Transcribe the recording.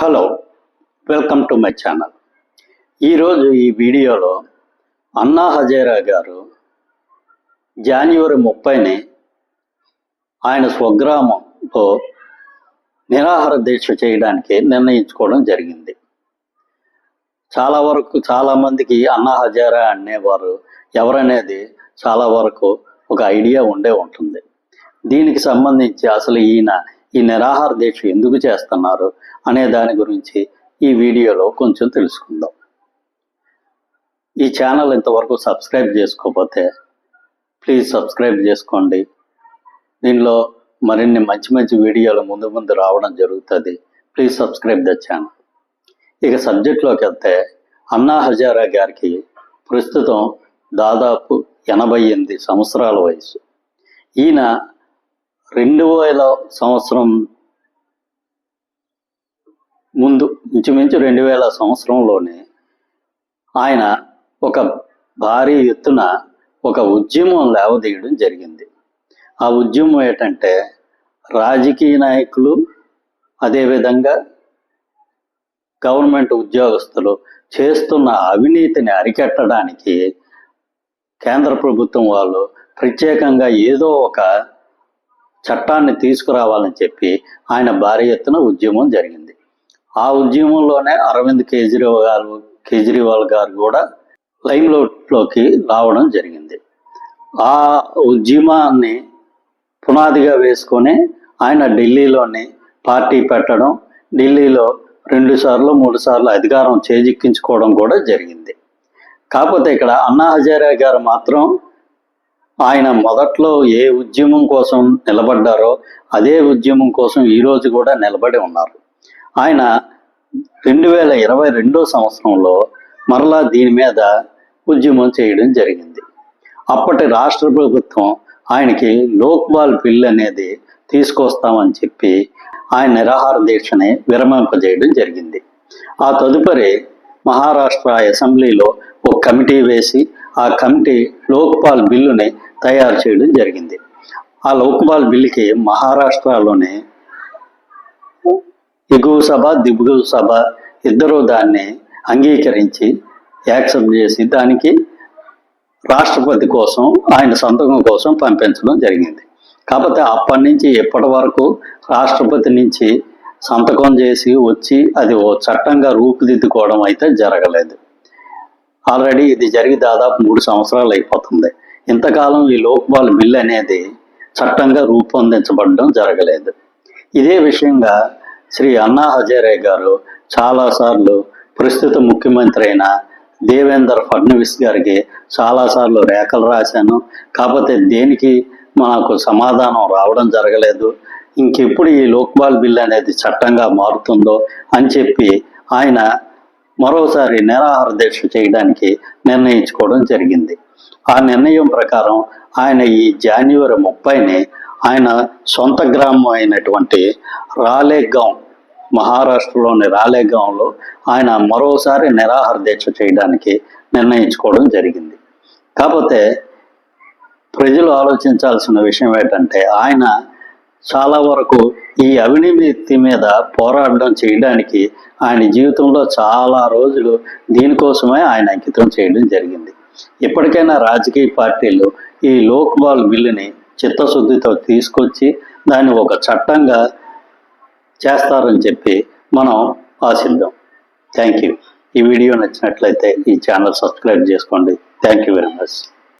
Hello welcome to my channel. ఈరోజు ఈ వీడియోలో అన్నా హజేరా గారు జనవరి ముప్పైని ఆయన స్వగ్రామంలో నిరాహార దీక్ష చేయడానికి నిర్ణయించుకోవడం జరిగింది. చాలా వరకు చాలామందికి అన్నా హజారా అనేవారు ఎవరనేది చాలా వరకు ఒక ఐడియా ఉండే ఉంటుంది. దీనికి సంబంధించి అసలు ఈయన ఈ నిరాహార దీక్ష ఎందుకు చేస్తున్నారు అనే దాని గురించి ఈ వీడియోలో కొంచెం తెలుసుకుందాం. ఈ ఛానల్ ఇంతవరకు సబ్స్క్రైబ్ చేసుకోకపోతే ప్లీజ్ సబ్స్క్రైబ్ చేసుకోండి. దీనిలో మరిన్ని మంచి మంచి వీడియోలు ముందు ముందు రావడం జరుగుతుంది. Please subscribe the channel. ఇక సబ్జెక్ట్లోకి వెళ్తే అన్నా హజారా గారికి ప్రస్తుతం దాదాపు ఎనభై ఎనిమిది సంవత్సరాల వయసు. ఈయన రెండు వేల సంవత్సరం ముందు ఇంచుమించు రెండు వేల సంవత్సరంలోనే ఆయన ఒక భారీ ఎత్తున ఒక ఉద్యమం లేవదీయడం జరిగింది. ఆ ఉద్యమం ఏంటంటే రాజకీయ నాయకులు అదేవిధంగా గవర్నమెంట్ ఉద్యోగస్తులు చేస్తున్న అవినీతిని అరికట్టడానికి కేంద్ర ప్రభుత్వం వాళ్ళు ప్రత్యేకంగా ఏదో ఒక చట్టాన్ని తీసుకురావాలని చెప్పి ఆయన భారీ ఎత్తున ఉద్యమం జరిగింది. ఆ ఉద్యమంలోనే అరవింద్ కేజ్రీవాల్ గారు కేజ్రీవాల్ గారు కూడా లైమ్లోట్లోకి రావడం జరిగింది. ఆ ఉద్యమాన్ని పునాదిగా వేసుకొని ఆయన ఢిల్లీలోని పార్టీ పెట్టడం ఢిల్లీలో రెండు సార్లు మూడు సార్లు అధికారం చేజిక్కించుకోవడం కూడా జరిగింది. కాకపోతే ఇక్కడ అన్నా హజారే గారు మాత్రం ఆయన మొదట్లో ఏ ఉద్యమం కోసం నిలబడ్డారో అదే ఉద్యమం కోసం ఈరోజు కూడా నిలబడి ఉన్నారు. ఆయన రెండు వేల ఇరవై రెండో సంవత్సరంలో మరలా దీని మీద ఉద్యమం చేయడం జరిగింది. అప్పటి రాష్ట్ర ప్రభుత్వం ఆయనకి లోక్పాల్ బిల్ అనేది తీసుకొస్తామని చెప్పి ఆయన నిరాహార దీక్షని విరమింపజేయడం జరిగింది. ఆ తదుపరి మహారాష్ట్ర అసెంబ్లీలో ఒక కమిటీ వేసి ఆ కమిటీ లోక్పాల్ బిల్లుని తయారు చేయడం జరిగింది. ఆ లోక్పాల్ బిల్లుకి మహారాష్ట్రలోనే ఎగువ సభ దిగువ సభ ఇద్దరూ దాన్ని అంగీకరించి యాక్సెప్ట్ చేసి దానికి రాష్ట్రపతి కోసం ఆయన సంతకం కోసం పంపించడం జరిగింది. కాకపోతే అప్పటి నుంచి ఎప్పటి వరకు రాష్ట్రపతి నుంచి సంతకం చేసి వచ్చి అది ఓ చట్టంగా రూపుదిద్దుకోవడం అయితే జరగలేదు. ఆల్రెడీ ఇది జరిగి దాదాపు మూడు సంవత్సరాలు అయిపోతుంది. ఇంతకాలం ఈ లోక్పాల్ బిల్ అనేది చట్టంగా రూపొందించబడడం జరగలేదు. ఇదే విషయంగా శ్రీ అన్నా హజారే గారు చాలాసార్లు ప్రస్తుత ముఖ్యమంత్రి అయిన దేవేందర్ ఫడ్నవీస్ గారికి చాలాసార్లు రేఖలు రాశాను. కాకపోతే దేనికి మనకు సమాధానం రావడం జరగలేదు. ఇంకెప్పుడు ఈ లోక్పాల్ బిల్ అనేది చట్టంగా మారుతుందో అని చెప్పి ఆయన మరోసారి నిరాహార దీక్ష చేయడానికి నిర్ణయించుకోవడం జరిగింది. ఆ నిర్ణయం ప్రకారం ఆయన ఈ జాన్యువరి ముప్పైని ఆయన సొంత గ్రామం అయినటువంటి రాలేగాం మహారాష్ట్రలోని రాలేగాంలో ఆయన మరోసారి నిరాహార దీక్ష చేయడానికి నిర్ణయించుకోవడం జరిగింది. కాకపోతే ప్రజలు ఆలోచించాల్సిన విషయం ఏంటంటే ఆయన చాలా వరకు ఈ అవినీతి మీద పోరాడడం చేయడానికి ఆయన జీవితంలో చాలా రోజులు దీనికోసమే ఆయన అంకితం చేయడం జరిగింది. ఇప్పటికైనా రాజకీయ పార్టీలు ఈ లోక్పాల్ బిల్లుని చిత్తశుద్ధితో తీసుకొచ్చి దాన్ని ఒక చట్టంగా చేస్తారని చెప్పి మనం ఆశిద్దాం. థ్యాంక్ యూ ఈ వీడియో నచ్చినట్లయితే ఈ ఛానల్ సబ్స్క్రైబ్ చేసుకోండి. Thank you very much.